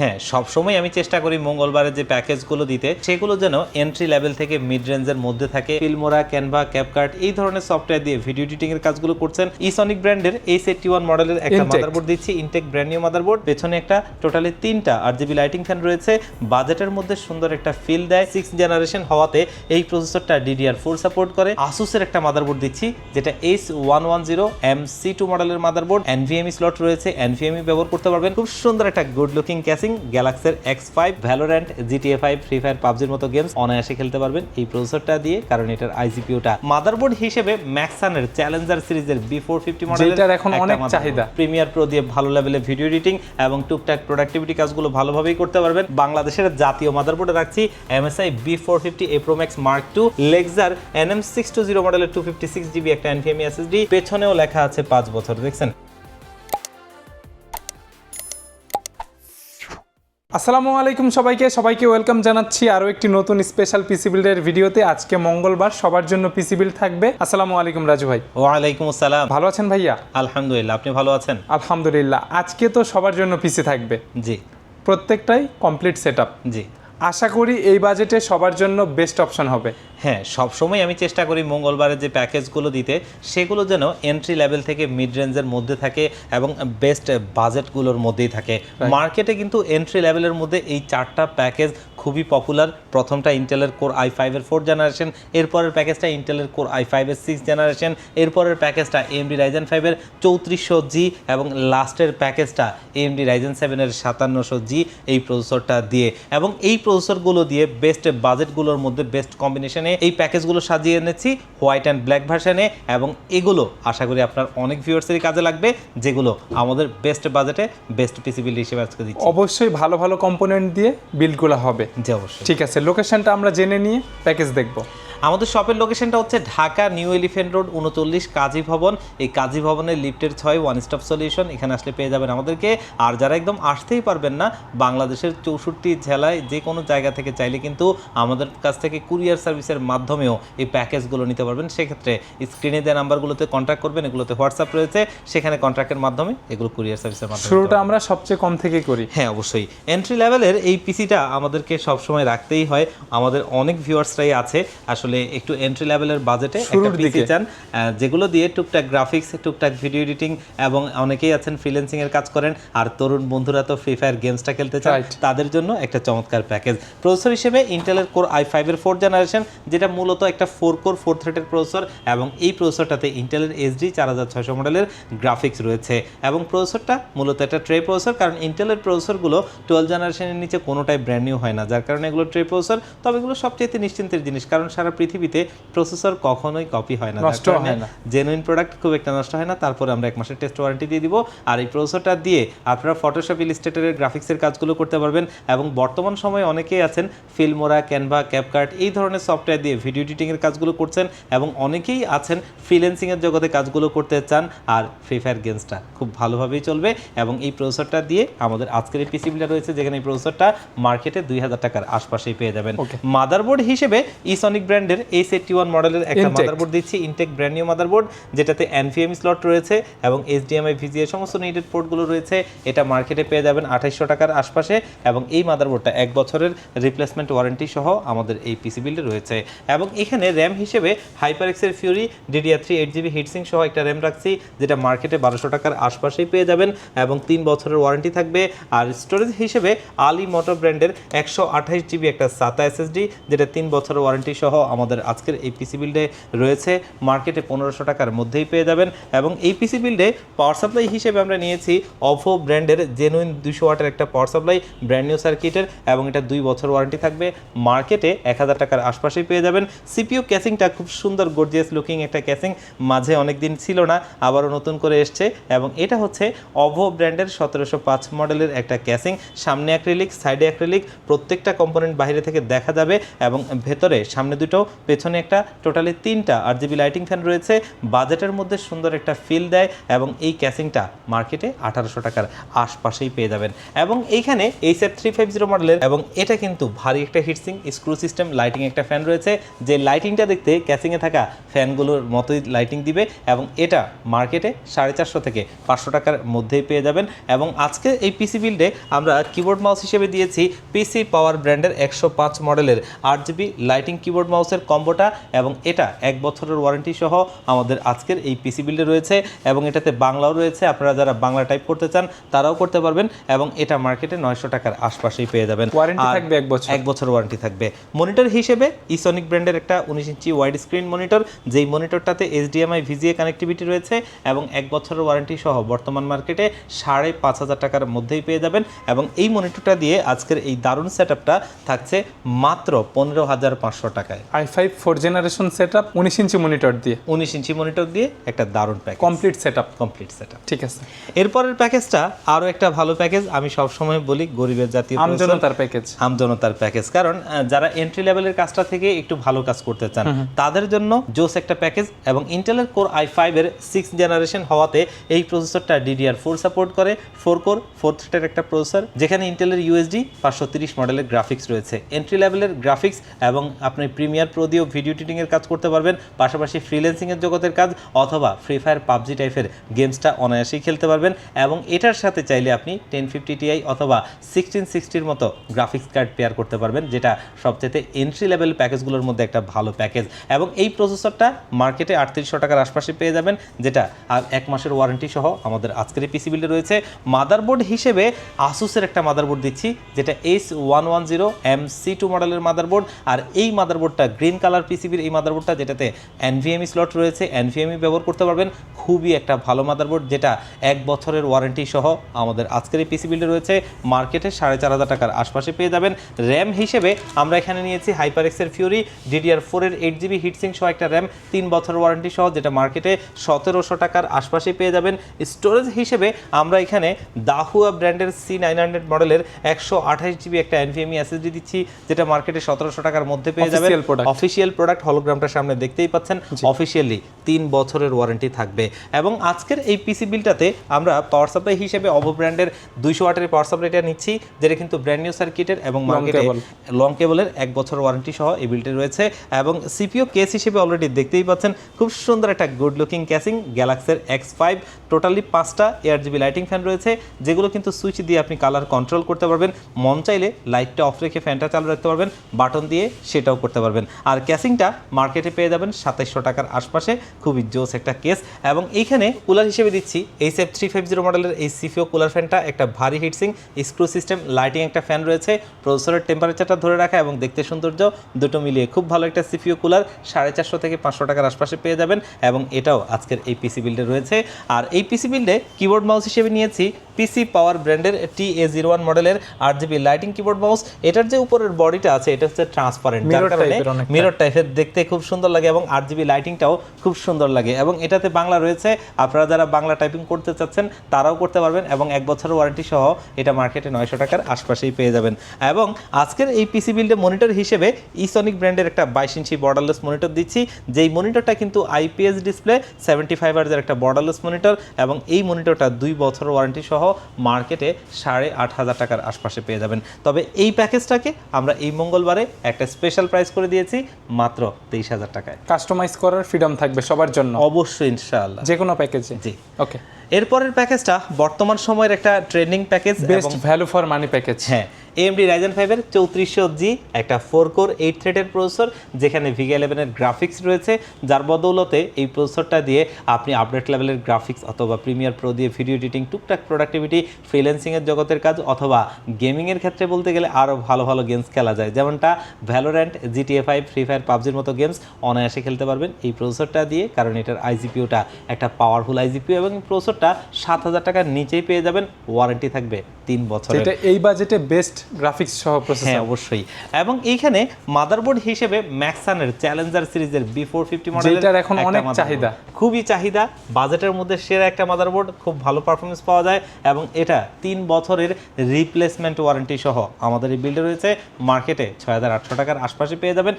হ্যাঁ সবসময় আমি চেষ্টা করি মঙ্গলবারের যে প্যাকেজগুলো দিতে সেগুলো যেন এন্ট্রি লেভেল থেকে মিড রেঞ্জের মধ্যে থাকে। ফিল্মোরা ক্যানভা ক্যাপকার্ট এই ধরনের সফটওয়্যার দিয়ে ভিডিও এডিটিং এর কাজগুলো করছেন। ইসনিক ব্র্যান্ডের এই সেটটি ওয়ান মডেলের একটা মাদারবোর্ড দিচ্ছি ইনটেক ব্র্যান্ড নিউ মাদারবোর্ড পেছনে একটা টোটালি তিনটা আর জিবি লাইটিং ফ্যান রয়েছে। বাজেটের মধ্যে সুন্দর একটা ফিল দেয়। সিক্স জেনারেশন হওয়াতে এই প্রসেসরটা ডিডিআর ফোর সাপোর্ট করে। আসুসের একটা মাদারবোর্ড দিচ্ছি যেটা H one one zero M C two মডেলের মাদারবোর্ড এনভিএমই স্লট রয়েছে। এনভিএমই ব্যবহার করতে পারবেন। খুব সুন্দর একটা good looking casing গ্যালাক্সের X five Valorant GTA five free fire পাবজির মতো গেমস অনায়াসে খেলতে পারবেন এই প্রসেসরটা দিয়ে কারণ এটার আইজিপিওটা মাদারবোর্ড হিসেবে ম্যাক্সানের চ্যালেঞ্জার সিরিজের বি ফোর ফিফটি মডেল এখন অনেক চাহিদা। প্রিমিয়ার প্রো দিয়ে ভালো লেভেলে ভিডিও এডিটিং এবং টুকটাক প্রোডাক্টিভিটি কাজগুলো ভালোভাবেই করতে পারবেন। বাংলাদেশের জাতীয় মাদারবোর্ডে রাখছি MSI B four fifty A pro max mark two Lexar NM six two zero মডেলের টু ফিফটি সিক্স জিবি একটা এনভিএমই এসএসডি পেছনেও লেখা আছে পাঁচ বছর দেখছেন? আসসালামু আলাইকুম সবাইকে সবাইকে ওয়েলকাম জানাচ্ছি আরও একটি নতুন স্পেশাল পিসি বিল্ডের ভিডিওতে। আজকে মঙ্গলবার সবার জন্য পিসি বিল্ড থাকবে। আসসালামু আলাইকুম রাজু ভাই। ওয়ালাইকুম আসসালাম। ভালো আছেন ভাইয়া? আলহামদুলিল্লাহ আপনি ভালো আছেন? আলহামদুলিল্লাহ আজকে তো সবার জন্য পিসি থাকবে। জি। প্রত্যেকটাই কমপ্লিট সেট জি। আশা করি এই বাজেটে সবার জন্য বেস্ট অপশন হবে। হ্যাঁ সবসময় আমি চেষ্টা করি মঙ্গলবারের যে প্যাকেজগুলো দিতে সেগুলো যেন এন্ট্রি লেভেল থেকে মিড রেঞ্জের মধ্যে থাকে এবং বেস্ট বাজেটগুলোর মধ্যেই থাকে। মার্কেটে কিন্তু এন্ট্রি লেভেলের মধ্যে এই চারটা প্যাকেজ খুবই পপুলার প্রথমটা ইন্টেলের কোর আই ফাইভের ফোর জেনারেশন এরপরের প্যাকেজটা ইন্টেলের কোর আই ফাইভের সিক্স জেনারেশন এরপরের প্যাকেজটা এমডি রাইজেন ফাইভের চৌত্রিশশো জি এবং লাস্টের প্যাকেজটা এমডি রাইজেন সেভেনের সাতান্নশো জি এই প্রসেসরটা দিয়ে। এবং এই প্রসেসরগুলো দিয়ে বেস্ট বাজেটগুলোর মধ্যে বেস্ট কম্বিনেশনে এই প্যাকেজগুলো সাজিয়ে এনেছি হোয়াইট অ্যান্ড ব্ল্যাক ভার্সানে এবং এগুলো আশা করি আপনার অনেক ভিউয়ার্সেরই কাজে লাগবে যেগুলো আমাদের বেস্ট বাজেটে বেস্ট পিসি বিল হিসেবে আজকে দিচ্ছি। অবশ্যই ভালো ভালো কম্পোনেন্ট দিয়ে বিলগুলো হবে। জি অবশ্যই। ঠিক আছে লোকেশনটা আমরা জেনে নিয়ে প্যাকেজ দেখব। আমাদের শপের লোকেশনটা হচ্ছে ঢাকা নিউ এলিফেন্ট রোড উনচল্লিশ কাজী ভবন। এই কাজী ভবনের লিফটের ছয় ওয়ান স্টপ সলিউশন এখানে আসলে পেয়ে যাবেন আমাদেরকে। আর যারা একদম আসতেই পারবেন না বাংলাদেশের চৌষট্টি জেলায় যে কোনো জায়গা থেকে চাইলে কিন্তু আমাদের কাছ থেকে কুরিয়ার সার্ভিসের মাধ্যমেও এই প্যাকেজগুলো নিতে পারবেন। সেক্ষেত্রে স্ক্রিনে দেওয়া নাম্বারগুলোতে কন্ট্যাক্ট করবেন এগুলোতে হোয়াটসঅ্যাপ রয়েছে। সেখানে কন্ট্যাক্টের মাধ্যমে এগুলো কুরিয়ার সার্ভিসের মাধ্যমে শুরুটা আমরা সবচেয়ে কম থেকে করি। হ্যাঁ অবশ্যই। এন্ট্রি লেভেলের এই পিসিটা আমাদেরকে সবসময় রাখতেই হয়। আমাদের অনেক ভিউয়ার্সরাই আছে। আসলে একটু এন্ট্রি লেভেলের বাজেটে একটা পিসি চান। যেগুলো দিয়ে টুকটাক গ্রাফিক্স টুকটাক ভিডিও এডিটিং এবং অনেকেই আছেন ফ্রিল্যান্সিং এর কাজ করেন আর তরুণ বন্ধুরা তো ফ্রি ফায়ার গেমসটা খেলতে চান তাদের জন্য একটা চমৎকার প্যাকেজ প্রসেসর হিসেবে ইন্টেলের কোর আই ফাইভের ফোর জেনারেশন যেটা মূলত একটা ফোর কোর ফোর থ্রেডের প্রসেসর এবং এই প্রসেসরটাতে ইন্টেলের এইচডি চার হাজার ছয়শো মডেলের গ্রাফিক্স রয়েছে। এবং প্রসেসরটা মূলত একটা ট্রে প্রসেসর কারণ ইন্টেলের প্রসেসরগুলো টুয়েলভ জেনারেশনের নিচে কোনোটাই ব্র্যান্ড নিউ হয় না। যার কারণে এগুলো ট্রে প্রসেসর তবে এগুলো সবচেয়ে নিশ্চিন্তের জিনিস কারণ সারা পৃথিবীতে প্রসেসর কখনোই কপি হয় না। নষ্ট হয় না। জেনুইন প্রোডাক্ট খুব একটা নষ্ট হয় না। তারপরে আমরা এক মাসের টেস্ট ওয়ারেন্টি দিয়ে দিব। আর এই প্রসেসরটা দিয়ে আপনারা ফটোশপ ইলিস্ট্রেটরের গ্রাফিক্সের কাজগুলো করতে পারবেন এবং বর্তমান সময়ে অনেকেই আছেন ফিল্মোরা ক্যানভা ক্যাপকার্ট এই ধরনের সফটওয়্যার দিয়ে ভিডিও এডিটিংয়ের কাজগুলো করছেন এবং অনেকেই আছেন ফ্রিল্যান্সিংয়ের জগতে কাজগুলো করতে চান। আর ফ্রি ফায়ার গেমসটা খুব ভালোভাবেই চলবে এবং এই প্রসেসরটা দিয়ে আমাদের আজকের এই পিসিবিটা রয়েছে যেখানে এই প্রসেসরটা মার্কেটে দুই হাজার টাকার আশপাশেই পেয়ে যাবেন। মাদারবোর্ড হিসেবে ইসনিক ব্র্যান্ডের এই সেটটি ওয়ান মডেলের একটা মাদারবোর্ড দিচ্ছি ইনটেক ব্র্যান্ড নিউ মাদারবোর্ড যেটাতে এনভিএমই স্লট রয়েছে এবং এইচডিএমআই ভিজিএ সমস্ত নিডেড পোর্টগুলো রয়েছে। এটা মার্কেটে পেয়ে যাবেন আঠাইশশো টাকার আশপাশে এবং এই মাদারবোর্ডটা এক বছরের রিপ্লেসমেন্ট ওয়ারেন্টি সহ আমাদের এই পিসি বিল্ডে রয়েছে। এবং এখানে র্যাম হিসেবে হাইপার এক্সের fury DDR three eight GB heatsink সহ একটা র্যাম রাখছি যেটা মার্কেটে বারোশো টাকার আশপাশেই পেয়ে যাবেন এবং তিন বছরের ওয়ারেন্টি থাকবে। আর স্টোরেজ হিসেবে আলি মোটর ব্র্যান্ডের একশো আঠাইশ জিবি একটা সাতা এসএসডি যেটা তিন বছরের ওয়ারেন্টি সহ আমাদের আজকের এই পিসি বিল্ডে রয়েছে। মার্কেটে পনেরোশো টাকার মধ্যেই পেয়ে যাবেন এবং এই পিসি বিল্ডে পাওয়ার সাপ্লাই হিসেবে আমরা নিয়েছি অভো ব্র্যান্ডের জেনুইন দুশো ওয়াটের একটা পাওয়ার সাপ্লাই ব্র্যান্ড নিউ সার্কিটের এবং এটা দুই বছর ওয়ারেন্টি থাকবে। মার্কেটে এক হাজার টাকার আশপাশেই পেয়ে যাবেন। সিপিইউ ক্যাসিংটা খুব সুন্দর গর্জিয়াস লুকিং একটা ক্যাসিং মাঝে অনেক দিন ছিল না, আবারও নতুন করে এসছে এবং এটা হচ্ছে অভো ব্র্যান্ডের সতেরোশো পাঁচ মডেলের একটা ক্যাসিং সামনে অ্যাক্রিলিক সাইডে অ্যাক্রিলিক প্রত্যেক প্রত্যেকটা কম্পোনেন্ট বাইরে থেকে দেখা যাবে এবং ভেতরে, সামনে দুটো পেছনে একটা টোটালি তিনটা আর জিবি লাইটিং ফ্যান রয়েছে। বাজেটের মধ্যে সুন্দর একটা ফিল দেয় এবং এই ক্যাসিংটা মার্কেটে আঠারোশো টাকার আশপাশেই পেয়ে যাবেন। এবং এইখানে এই সেট থ্রি ফাইভ জিরো মডেলের এবং এটা কিন্তু ভারী একটা হিটসিং স্ক্রু সিস্টেম লাইটিং একটা ফ্যান রয়েছে। যে লাইটিংটা দেখতে ক্যাসিংয়ে থাকা ফ্যানগুলোর মতোই লাইটিং দিবে এবং এটা মার্কেটে সাড়ে চারশো থেকে পাঁচশো টাকার মধ্যেই পেয়ে যাবেন। এবং আজকে এই পিসি বিল্ডে আমরা কিবোর্ড মাউস হিসেবে দিয়েছি পিসি পাওয়ার ব্র্যান্ডের একশো পাঁচ মডেলের আট জিবি লাইটিং কিবোর্ড মাউসের কম্বোটা এবং এটা এক বছরের ওয়ারেন্টি সহ আমাদের আজকের এই পিসি বিল্ডে রয়েছে এবং এটাতে বাংলাও রয়েছে। আপনারা যারা বাংলা টাইপ করতে চান তারাও করতে পারবেন এবং এটা মার্কেটে নয়শো টাকার আশপাশেই পেয়ে যাবেন। ওয়ারেন্টি থাকবে এক বছর। এক বছর ওয়ারেন্টি থাকবে। মনিটর হিসেবে ইসনিক ব্র্যান্ডের একটা উনিশ ইঞ্চি ওয়াইড স্ক্রিন মনিটর যেই মনিটরটাতে এইচডিএমআই ভিজিএ কানেক্টিভিটি রয়েছে এবং এক বছরের ওয়ারেন্টি সহ বর্তমান মার্কেটে সাড়ে পাঁচ হাজার টাকার মধ্যেই পেয়ে যাবেন এবং এই মনিটরটা দিয়ে আজকের এই দারুণ সেট থাকছে মাত্র পনেরো হাজার পাঁচশো টাকায়। I five four generation set up উনিশ ইঞ্চি মনিটর দিয়ে। উনিশ ইঞ্চি মনিটর দিয়ে একটা দারুণ package complete set up complete set ঠিক আছে। এরপরের প্যাকেজটা আরও একটা ভালো প্যাকেজ আমি সবসময় বলি গরিবের জাতীয়। আমজনতার প্যাকেজ আমজনতার প্যাকেজ কারণ যারা এন্ট্রি লেভেলের কাজটা থেকে একটু ভালো কাজ করতে চান তাদের জন্য জোস একটা প্যাকেজ এবং ইন্টেলের কোর আই ফাইভের সিক্স জেনারেশন হওয়াতে এই প্রসেসরটা ডিডিআর ফোর সাপোর্ট করে। ফোর কোর ফোর থ্রেটের একটা প্রসেসর যেখানে ইন্টেলের ইউএসডি পাঁচশো তিরিশ মডেলের গ্রাফিক্স রয়েছে। এন্ট্রি লেভেলের গ্রাফিক্স এবং আপনি প্রিমিয়ার প্রো দিয়েও ভিডিও এডিটিং এর কাজ করতে পারবেন, পাশাপাশি ফ্রিল্যান্সিং এর জগতের কাজ অথবা ফ্রি ফায়ার পাবজি টাইপের গেমসটা অনায়াসেই খেলতে পারবেন এবং এটার সাথে চাইলে আপনি টেন ফিফটি টিআই অথবা সিক্সটিন সিক্সটির মতো গ্রাফিক্স কার্ড পেয়ার করতে পারবেন, যেটা সবচেয়ে এন্ট্রি লেভেল প্যাকেজগুলোর মধ্যে একটা ভালো প্যাকেজ এবং এই প্রসেসরটা মার্কেটে আটত্রিশশো টাকার আশপাশে পেয়ে যাবেন, যেটা আর এক মাসের ওয়ারেন্টি সহ আমাদের আজকের পিসি বিল্ডে রয়েছে। মাদারবোর্ড হিসেবে আসুসের একটা মাদারবোর্ড দিচ্ছি, যেটা H one one zero M C two মডেলের মাদারবোর্ড আর এই মাদারবোর্ডটা গ্রিন কালার পিসিবির এই মাদারবোর্ডটা যেটাতে এনভিএমই স্লট রয়েছে এনভিএমই ব্যবহার করতে পারবেন। খুবই একটা ভালো মাদারবোর্ড যেটা এক বছরের ওয়ারেন্টি সহ আমাদের আজকের এই পিসি বিল্ডে রয়েছে। মার্কেটে সাড়ে চার হাজার টাকার আশপাশে পেয়ে যাবেন। র্যাম হিসেবে আমরা এখানে নিয়েছি হাইপার এক্সের ফিউরি ডিডিআর ফোরের এইট জিবি হিটসিং সহ একটা র্যাম তিন বছর ওয়ারেন্টি সহ যেটা মার্কেটে সতেরোশো টাকার আশপাশে পেয়ে যাবেন। স্টোরেজ হিসেবে আমরা এখানে দাহুয়া ব্র্যান্ডের সি নাইন হান্ড্রেড মডেলের একশো আঠাশ জিবি একটা এনভিএমই এসএসডি দিচ্ছি যেটা মার্কেটে সতেরোশো টাকার মধ্যে পেয়ে যাবেন। অফিসিয়াল প্রোডাক্ট হলোগ্রামটা সামনে দেখতেই পাচ্ছেন। অফিসিয়ালি তিন বছরের ওয়ারেন্টি থাকবে। এবং আজকের এই পিসি বিলটাতে আমরা পাওয়ার সাপ্লাই হিসেবে অভো ব্র্যান্ডের দুইশো ওয়াটের পাওয়ার সাপ্লাইটা নিচ্ছি যেটা কিন্তু ব্র্যান্ড নিউ সার্কিটের এবং মার্কেটে লং কেবলের এক বছর ওয়ারেন্টি সহ এই বিলটি রয়েছে। এবং সিপিও কেস হিসেবে অলরেডি দেখতেই পাচ্ছেন খুব সুন্দর একটা গুড লুকিং ক্যাসিং গ্যালাক্সের এক্স ফাইভ টোটালি পাঁচটা এয়ার জিবি লাইটিং ফ্যান রয়েছে যেগুলো কিন্তু সুইচ দিয়ে আপনি কালার কন্ট্রোল করতে পারবেন। মন চাইলে লাইটটা অফ রেখে ফ্যানটা চালু রাখতে পারবেন বাটন দিয়ে সেটাও করতে পারবেন। আর ক্যাসিংটা মার্কেটে পেয়ে যাবেন সাতাইশশো টাকার আশপাশে। খুবই জোস একটা কেস। এবং এইখানে কুলার হিসেবে দিচ্ছি H F three five zero মডেলের এই সিপিও কুলার ফ্যানটা। একটা ভারী হিটসিং, স্ক্রু সিস্টেম, লাইটিং একটা ফ্যান রয়েছে। প্রসেসরের টেম্পারেচারটা ধরে রাখা এবং দেখতে সৌন্দর্য, দুটো মিলিয়ে খুব ভালো একটা সিপিও কুলার। সাড়ে চারশো থেকে পাঁচশো টাকার আশপাশে পেয়ে যাবেন। এবং এটাও আজকের এই পিসি বিল্ডে রয়েছে। আর এই পিসি বিল্ডে কিবোর্ড মাউস হিসেবে নিয়েছি পিসি পাওয়ার ব্র্যান্ডের টি এ জিরো ওয়ান মডেলের আট জিবি লাইটিং কিবোর্ড মাউস এটার যে উপরের বডিটা আছে এটা হচ্ছে ট্রান্সপারেন্ট যার কারণে মিরর টাইপের দেখতে খুব সুন্দর লাগে এবং আট জিবি লাইটিংটাও খুব সুন্দর লাগে। এবং এটাতে বাংলা রয়েছে। আপনারা যারা বাংলা টাইপিং করতে চাচ্ছেন তারাও করতে পারবেন এবং এক বছরের ওয়ারেন্টি সহ এটা মার্কেটে নয়শো টাকার আশপাশেই পেয়ে যাবেন। এবং আজকের এই পিসি বিল্ডে মনিটর হিসেবে ইসনিক ব্র্যান্ডের একটা বাইশ ইঞ্চি বর্ডারলেস মনিটর দিচ্ছি। যেই মনিটরটা কিন্তু আইপিএস ডিসপ্লে সেভেন্টি ফাইভ আর্জের একটা বর্ডারলেস মনিটর এবং এই মনিটরটা দুই বছর ওয়ারেন্টি সহ মার্কেটে সাড়ে আট হাজার টাকার আশপাশে পেয়ে যাবেন। তবে এই প্যাকেজটাকে আমরা এই মঙ্গলবারে একটা স্পেশাল প্রাইস করে দিয়েছি মাত্র তেইশ হাজার টাকায়। কাস্টমাইজ করার ফ্রিডম থাকবে সবার জন্য। অবশ্যই ইনশাল্লাহ যে কোনো প্যাকেজে জি। ওকে এরপরের প্যাকেজটা বর্তমান সময়ের একটা trending package best value for money package হ্যাঁ এএমডি রাইজেন ফাইভের চৌত্রিশশো জি একটা ফোর কোর এইট থ্রেডের প্রসেসর যেখানে ভিগা ইলেভেনের গ্রাফিক্স রয়েছে যার বদৌলতে এই প্রসেসরটা দিয়ে আপনি আপডেট লেভেলের গ্রাফিক্স অথবা প্রিমিয়ার প্রো দিয়ে ভিডিও এডিটিং টুকটাক প্রোডাক্টিভিটি ফ্রিল্যান্সিংয়ের জগতের কাজ অথবা গেমিংয়ের ক্ষেত্রে বলতে গেলে আরও ভালো ভালো গেমস খেলা যায়। যেমনটা Valorant GTA five free fire পাবজির মতো গেমস অনায়াসে খেলতে পারবেন এই প্রসেসরটা দিয়ে কারণ এটার আইজিপিওটা একটা পাওয়ারফুল আইজিপিও এবং প্রসেসরটা সাত হাজার টাকার নিচেই পেয়ে যাবেন ওয়ারেন্টি থাকবে তিন বছরের। যেটা এই বাজেটে বেস্ট গ্রাফিক্স সহ হ্যাঁ অবশ্যই। এবং এইখানে মাদারবোর্ড হিসেবে ম্যাক্সানের চ্যালেঞ্জার সিরিজের বি ফোর ফিফটি মডেল যেটার এখন অনেক চাহিদা। খুবই চাহিদা বাজেটের মধ্যে সেরা একটা মাদারবোর্ড খুব ভালো পারফরমেন্স পাওয়া যায় এবং এটা তিন বছরের রিপ্লেসমেন্ট ওয়ারেন্টি সহ আমাদের এই বিল্ডে রয়েছে। মার্কেটে ছয় হাজার আটশো টাকার আশপাশে পেয়ে যাবেন।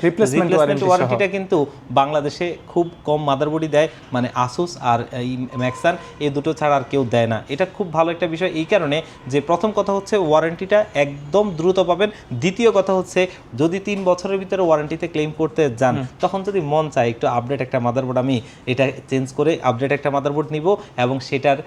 Warranty ওয়ারেন্টিটা কিন্তু বাংলাদেশে খুব কম মাদারবোর্ডই দেয় মানে আসুস আর এই ম্যাক্সান এই দুটো ছাড়া আর কেউ দেয় না। এটা খুব ভালো একটা বিষয়। এই কারণে যে প্রথম কথা হচ্ছে ওয়ারেন্টিটা একদম দ্রুত পাবেন। দ্বিতীয় কথা হচ্ছে যদি তিন বছরের ভিতরে ওয়ারেন্টিতে ক্লেম করতে যান তখন যদি মন চায় একটু আপডেট একটা মাদারবোর্ড আমি এটা চেঞ্জ করে আপডেট একটা মাদারবোর্ড নিব এবং সেটার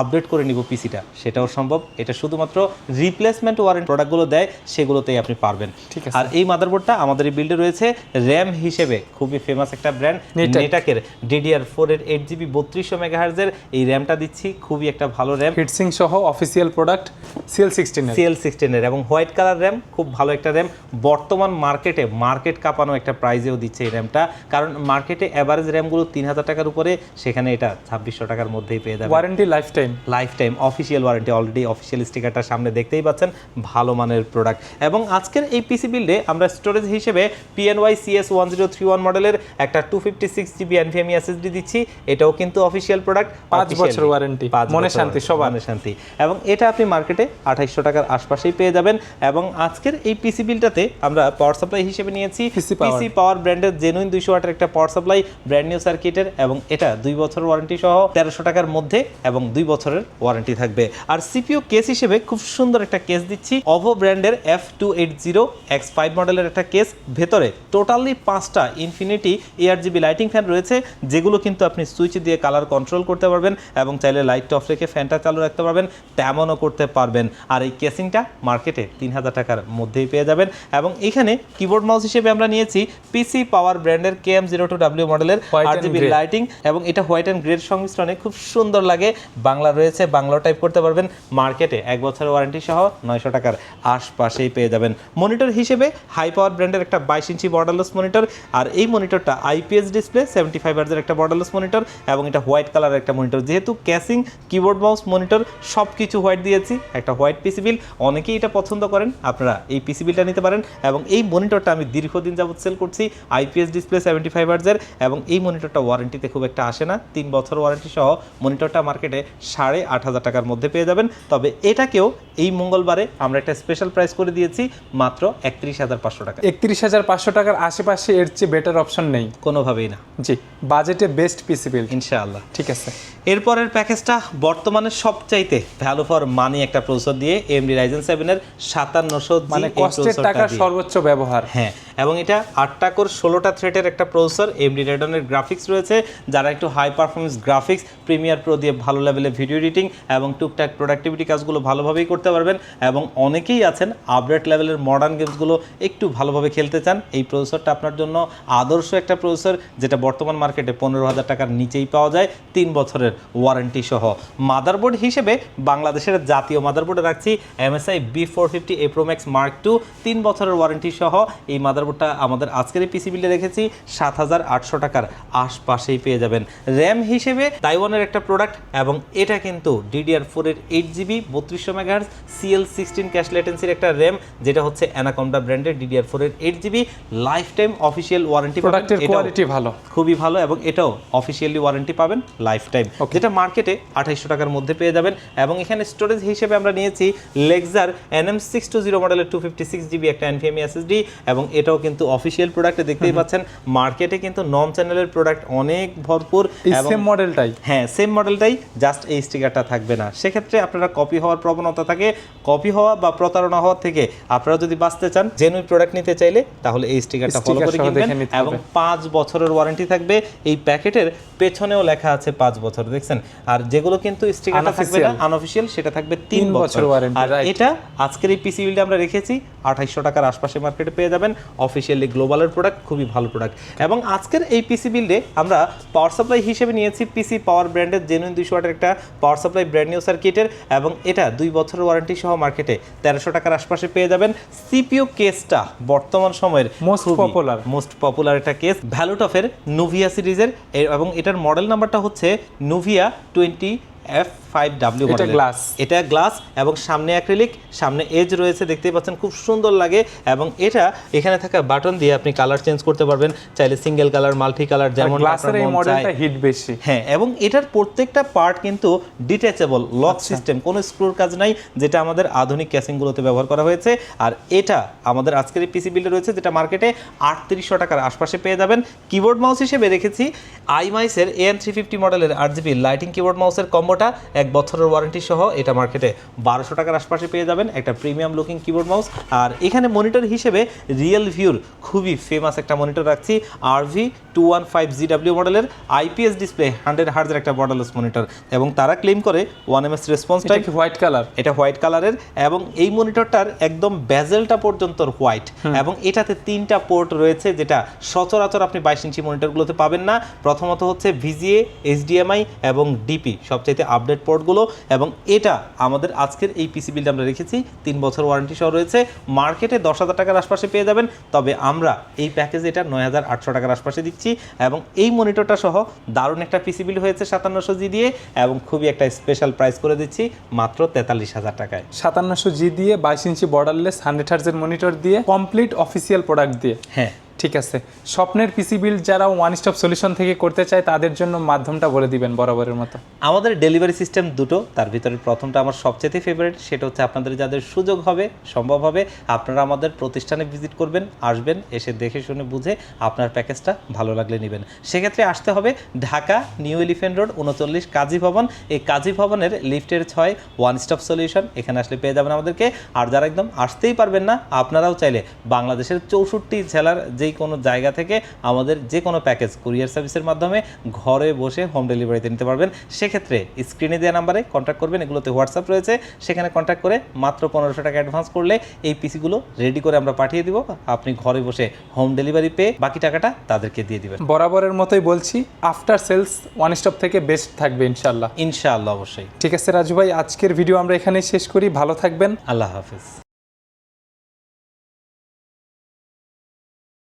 আপডেট করে নিব পিসিটা সেটাও সম্ভব। এটা শুধুমাত্র রিপ্লেসমেন্ট ওয়ারেন্টি প্রোডাক্টগুলো দেয় সেগুলোতেই আপনি পারবেন। ঠিক আছে। আর এই মাদারবোর্ডটা আমাদের এই বিল্ডে রয়েছে র্যাম হিসেবে। খুবই ফেমাস একটা ব্র্যান্ড। নেটাকের ডিডিআর ফোর এর এইট জিবি বত্রিশশো মেগাহার্জের এই র্যামটা দিচ্ছি খুবই একটা ভালো র্যাম। হিটসিং সহ অফিসিয়াল প্রোডাক্ট সিএল সিক্সটিনের সিএল সিক্সটিনের এবং হোয়াইট কালার র্যাম খুব ভালো একটা র্যাম। বর্তমান মার্কেটে মার্কেট কাঁপানো একটা প্রাইজেও দিচ্ছে এই র্যামটা কারণ মার্কেটে অ্যাভারেজ র্যামগুলো তিন হাজার টাকার উপরে সেখানে এটা ছাব্বিশশো টাকার মধ্যেই পেয়ে যাবে warranty life time life time official warranty already official স্টিকারটা সামনে দেখতেই পাচ্ছেন ভালো মানের প্রোডাক্ট এবং আজকের এই পিসি বিল্ডে আমরা স্টোরেজ হিসেবে PNY CS one zero three one মডেলের একটা two fifty six GB NVMe SSD দিচ্ছি এটাও কিন্তু অফিসিয়াল প্রোডাক্ট পাঁচ বছর warranty। মনে শান্তি সবার। শান্তি। এবং এটা আপনি মার্কেটে আঠাইশশো টাকার আশপাশেই পেয়ে যাবেন। এবং আজকের এই পিসি বিলটাতে আমরা পাওয়ার সাপ্লাই হিসেবে নিয়েছি। পিসি পাওয়ার ব্র্যান্ডের জেনুইন দুইশো ওয়াটের একটা পাওয়ার সাপ্লাই ব্র্যান্ড নিউ সার্কিটের এবং এটা দুই বছর ওয়ারেন্টি সহ তেরোশো টাকার মধ্যে এবং দুই বছরের ওয়ারেন্টি থাকবে। আর সিপিইউ কেস হিসেবে খুব সুন্দর একটা কেস দিচ্ছি। অভো ব্র্যান্ডের F two eight zero X five মডেলের একটা কেস ভেতরে টোটালি পাঁচটা infinity ARGB lighting fan রয়েছে যেগুলো কিন্তু আপনি সুইচ দিয়ে কালার কন্ট্রোল করতে পারবেন এবং চাইলে লাইটটা অফ রেখে ফ্যানটা চালু রাখতে পারবেন তেমনও করতে পারবেন। আর এই কেসিংটা মার্কেটে তিন হাজার টাকার মধ্যেই পেয়ে যাবেন। এবং এখানে কিবোর্ড মাউস হিসেবে আমরা নিয়েছি পিসি পাওয়ার ব্র্যান্ডের K M zero two W মডেলের White আট and জিবি grey। লাইটিং এবং এটা হোয়াইট অ্যান্ড গ্রেড সংমিশ্রণে খুব সুন্দর লাগে। বাংলা রয়েছে বাংলাও টাইপ করতে পারবেন। মার্কেটে এক বছরের ওয়ারেন্টি সহ নয়শো টাকার আশপাশেই পেয়ে যাবেন। মনিটর হিসেবে হাই পাওয়ার ব্র্যান্ডের একটা বাইশ ইঞ্চি বর্ডারলেস মনিটর আর এই মনিটরটা আইপিএস ডিসপ্লে সেভেন্টি ফাইভ একটা বর্ডারলেস মনিটর এবং এটা হোয়াইট কালারের একটা মনিটর যেহেতু ক্যাসিং কিবোর্ড মাউস মনিটর সব কিছু হোয়াইট দিয়েছি। একটা হোয়াইট পিসি বিল অনেকেই এটা পছন্দ করেন আপনারা এই পিসি বিলটা নিতে পারেন এবং এই মনিটরটা আমি দীর্ঘদিন যাবত সেল করছি আইপিএস ডিসপ্লে সেভেন্টি ফাইভ হার্জের এবং এই মনিটরটা ওয়ারেন্টিতে খুব একটা আসে না। তিন বছর ওয়ারেন্টি সহ মনিটরটা মার্কেটে সাড়ে আট হাজার টাকার মধ্যে পেয়ে যাবেন। তবে এটাকেও এই মঙ্গলবারে আমরা একটা স্পেশাল প্রাইস করে দিয়েছি মাত্র একত্রিশ হাজার পাঁচশো টাকা। একত্রিশ হাজার পাঁচশো টাকার আশেপাশে এর চেয়ে বেটার অপশন নেই। কোনোভাবেই না। জি বাজেটে বেস্ট পিসি বিল ইনশাআল্লাহ। ঠিক আছে। এরপরের প্যাকেজটা বর্তমানে সবচাইতে ভ্যালু ফর মানি একটা প্রসেসর দিয়ে এমডি রাইজেন সেভেনের সাতান্নশো মানে কষ্টের টাকার সর্বোচ্চ ব্যবহার। হ্যাঁ এবং এটা আটটা কোর ষোলোটা থ্রেটের একটা প্রসেসর এমডি রেডনের গ্রাফিক্স রয়েছে যারা একটু high performance graphics Premiere Pro দিয়ে ভালো লেভেলে ভিডিও এডিটিং এবং টুকটাক প্রোডাক্টিভিটি কাজগুলো ভালোভাবেই করতে পারবেন এবং অনেকেই আছেন আপডেট লেভেলের মডার্ন গেমসগুলো একটু ভালোভাবে খেলতে চান। এই প্রসেসরটা আপনার জন্য আদর্শ একটা প্রসেসর যেটা বর্তমান মার্কেটে পনেরো হাজার টাকার নিচেই পাওয়া যায় তিন বছরের ওয়ারেন্টি সহ। মাদারবোর্ড হিসেবে বাংলাদেশের জাতীয় মাদারবোর্ডে রাখছি MSI B four fifty A Pro Max mark two তিন বছরের ওয়ারেন্টি সহ এই মাদারবোর্ডটা আমাদের আজকের এই পিসি বিলে রেখেছি সাত হাজার আটশো টাকার আশপাশেই পেয়ে যাবেন। র্যাম হিসেবে তাইওয়ানের একটা প্রোডাক্ট এবং এটা কিন্তু ডিডিআর ফোরের এইট জিবি বত্রিশশো মেগাহার্স সিএল সিক্সটিন ক্যাশ লেটেন্সির একটা র্যাম যেটা হচ্ছে অ্যানাকমডা ব্র্যান্ডের ডিডিআর ফোরের eight GB life time official warranty প্রোডাক্টের কোয়ালিটি ভালো। খুবই ভালো এবং এটাও অফিসিয়ালি ওয়ারেন্টি পাবেন লাইফ টাইম যেটা মার্কেটে আঠাইশশো টাকার মধ্যে পেয়ে যাবেন এবং এখানে স্টোরেজ হিসেবে আমরা নিয়েছি Lexar NM six two zero মডেলের টু ফিফটি সিক্স জিবি একটা এনভিএমই এসএসডি এবং এটাও কিন্তু অফিসিয়াল প্রোডাক্টে দেখতেই পাচ্ছেন। মার্কেটে কিন্তু নন চ্যানেলের প্রোডাক্ট অনেক ভরপুর সেম মডেলটাই হ্যাঁ সেম মডেলটাই জাস্ট এই স্টিকারটা থাকবে না। সেক্ষেত্রে আপনারা কপি হওয়ার প্রবণতা থাকে। কপি হওয়া বা প্রতারণা হওয়ার থেকে আপনারা যদি বাঁচতে চান জেনুইন প্রোডাক্ট নিতে চাইলে তাহলে এই স্টিকারটা ফলো করে কিনবেন এবং পাঁচ বছরের ওয়ারেন্টি থাকবে। এই প্যাকেটের পেছনেও লেখা আছে পাঁচ বছর দেখছেন? আর যেগুলো কিন্তু স্টিকারটা থাকবে না। আনঅফিসিয়াল সেটা থাকবে তিন বছর। warranty, আর এটা আজকের এই পিসি বিলটা আমরা রেখেছি আঠাইশশো টাকার আশপাশে মার্কেটে পেয়ে যাবেন। অফিসিয়ালি গ্লোবালের প্রোডাক্ট খুবই ভালো প্রোডাক্ট এবং আজকের এই পিসি বিল্ডে আমরা পাওয়ার সাপ্লাই হিসেবে নিয়েছি পিসি পাওয়ার ব্র্যান্ডের জেনুইন দুইশো ওয়াটের একটা পাওয়ার সাপ্লাই ব্র্যান্ড নিউ সার্কিটের এবং এটা দুই বছরের ওয়ারেন্টি সহ মার্কেটে তেরোশো টাকার আশপাশে পেয়ে যাবেন। সিপিইউ কেসটা বর্তমান সময়ের মোস্ট পপুলার মোস্ট পপুলার একটা কেস ভ্যালুটফের নুভিয়া সিরিজের এবং এটার মডেল নাম্বারটা হচ্ছে Nuvia twenty F five W এটা glass। এটা গ্লাস এবং সামনে অ্যাক্রিলিক সামনে এজ রয়েছে দেখতেই পাচ্ছেন খুব সুন্দর লাগে। এবং এটা এখানে থাকা বাটন দিয়ে আপনি কালার চেঞ্জ করতে পারবেন। চাইলে সিঙ্গেল কালার মাল্টি কালার যেমন গ্লাসের এই মডেলটা হিট বেশি। হ্যাঁ এবং এটার প্রত্যেকটা পার্ট কিন্তু ডিট্যাচেবল লক। সিস্টেম কোনো স্ক্রুর কাজ নাই যেটা আমাদের আধুনিক ক্যাসিংগুলোতে ব্যবহার করা হয়েছে। আর এটা আমাদের আজকের এই পিসি বিল্ডে রয়েছে যেটা মার্কেটে আটত্রিশশো টাকার আশপাশে পেয়ে যাবেন। কিবোর্ড মাউস হিসেবে রেখেছি আইমাইসের এন থ্রি ফিফটি মডেলের আট জিবি লাইটিং কিবোর্ড মাউসের কম্বোটা এক বছরের ওয়ারেন্টি সহ এটা মার্কেটে বারোশো টাকার আশপাশে পেয়ে যাবেন একটা প্রিমিয়াম লুকিং কিবোর্ড মাউস আর এখানে মনিটর হিসেবে রিয়েল ভিউর খুবই ফেমাস একটা মনিটর রাখছি আর V two one five GW মডেলের আইপিএস ডিসপ্লে হান্ড্রেড হার্জের একটা বর্ডারলেস মনিটর এবং তারা ক্লেম করে one M S response type white colour এটা হোয়াইট কালারের এবং এই মনিটরটার একদম বেজেলটা পর্যন্ত হোয়াইট এবং এটাতে তিনটা পোর্ট রয়েছে যেটা সচরাচর আপনি বাইশ ইঞ্চি মনিটরগুলোতে পাবেন না। প্রথমত হচ্ছে ভিজিএ এইচডিএমআই এবং ডিপি সবচাইতে আপডেট পোর্টগুলো এবং এটা আমাদের আজকের এই পিসি বিলটা আমরা রেখেছি। তিন বছর ওয়ারেন্টি সহ রয়েছে। মার্কেটে দশ হাজার টাকার আশপাশে পেয়ে যাবেন। তবে আমরা এই প্যাকেজে এটা নয় হাজার আটশো টাকার আশপাশে দিচ্ছি এবং এই মনিটরটা সহ দারুণ একটা পিসি বিল হয়েছে সাতান্নশো জি দিয়ে এবং খুবই একটা স্পেশাল প্রাইস করে দিচ্ছি মাত্র তেতাল্লিশ হাজার টাকায়। সাতান্নশো জি দিয়ে বাইশ ইঞ্চি বর্ডারলেস হান্ড্রেড হার্জের মনিটর দিয়ে কমপ্লিট অফিসিয়াল প্রোডাক্ট দিয়ে। হ্যাঁ। ঠিক আছে। স্বপ্নের পিসি বিল যারা ওয়ান স্টপ সলিউশন থেকে করতে চায়, তাদের জন্য মাধ্যমটা বলে দিবেন বরাবরের মতো। আমাদের ডেলিভারি সিস্টেম দুটো, তার ভিতরে প্রথমটা আমার সবচেয়ে ফেভারিট সেটা হচ্ছে আপনাদের যাদের সুযোগ হবে, সম্ভব হবে, আপনারা আমাদের প্রতিষ্ঠানে ভিজিট করবেন, আসবেন, এসে দেখে শুনে বুঝে আপনার প্যাকেজটা ভালো লাগলে নেবেন। সেক্ষেত্রে আসতে হবে ঢাকা নিউ এলিফেন্ট রোড উনচল্লিশ কাজী ভবন। এই কাজী ভবনের লিফটের ছয় ওয়ান স্টপ সলিউশন এখানে আসলে পেয়ে যাবেন আমাদেরকে। আর যারা একদম আসতেই পারবেন না, আপনারাও চাইলে বাংলাদেশের চৌষট্টি জেলার যেই কোনো জায়গা থেকে আমাদের যে কোনো প্যাকেজ কুরিয়ার সার্ভিসের মাধ্যমে ঘরে বসে হোম ডেলিভারিতে নিতে পারবেন। সেক্ষেত্রে স্ক্রিনে দেওয়া নাম্বারে কন্ট্যাক্ট করবেন এগুলোতে হোয়াটসঅ্যাপ রয়েছে। সেখানে কন্ট্যাক্ট করে মাত্র পনেরোশো টাকা অ্যাডভান্স করলে এই পিসিগুলো রেডি করে আমরা পাঠিয়ে দিব। আপনি ঘরে বসে হোম ডেলিভারি পেয়ে বাকি টাকাটা তাদেরকে দিয়ে দিবেন। বরাবরের মতোই বলছি আফটার সেলস ওয়ান স্টপ থেকে বেস্ট থাকবে ইনশাল্লাহ ইনশাআল্লাহ অবশ্যই। ঠিক আছে রাজু ভাই আজকের ভিডিও আমরা এখানেই শেষ করি। ভালো থাকবেন। আল্লাহ হাফিজ।